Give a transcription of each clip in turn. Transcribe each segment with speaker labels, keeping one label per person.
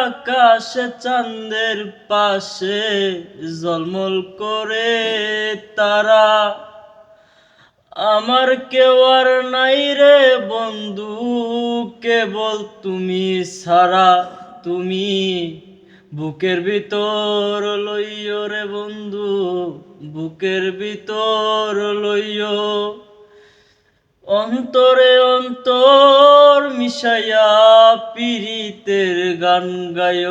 Speaker 1: আকাশে চাঁদের পাশে জলমল করে তারা। আমার কেউ আর নাই রে বন্ধু, কেবল তুমি সারা তুমি বুকের ভিতর লইয় রে বন্ধু, বুকের ভিতর লইয় অন্তরে অন্তর মিশাইয়া গান গায়,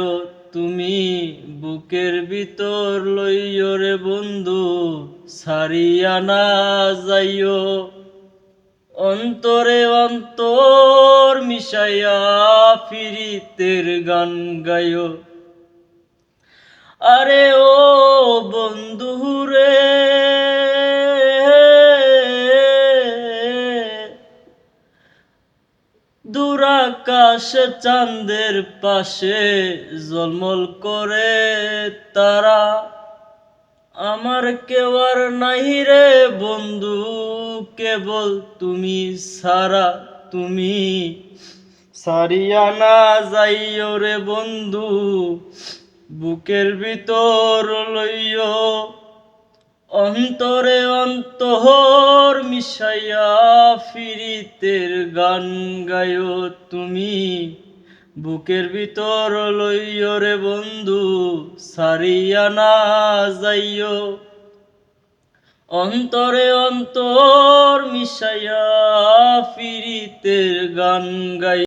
Speaker 1: তুমি বুকের ভিতর লইয় রে বন্ধু সারিয়া না যাইও অন্তরে অন্তর মিশাইয়া পীড়িতের গান গায়। আরে ও বন্ধু দুরাকাশ চাঁদের পাশে জলমল করে তারা। আমার কেউ আর নাই রে বন্ধু, কেবল তুমি সারা, তুমি। সারিয়া না যাইও রে বন্ধু, বুকের ভিতর লইও অন্তরে অন্তর মিশাইয়া ফিরিতের গান গায়ো তুমি। বুকের ভিতর লইয় রে বন্ধু, সারিয়া না যাইও। অন্তরে অন্তর মিশাইয়া ফিরিতের গান গাই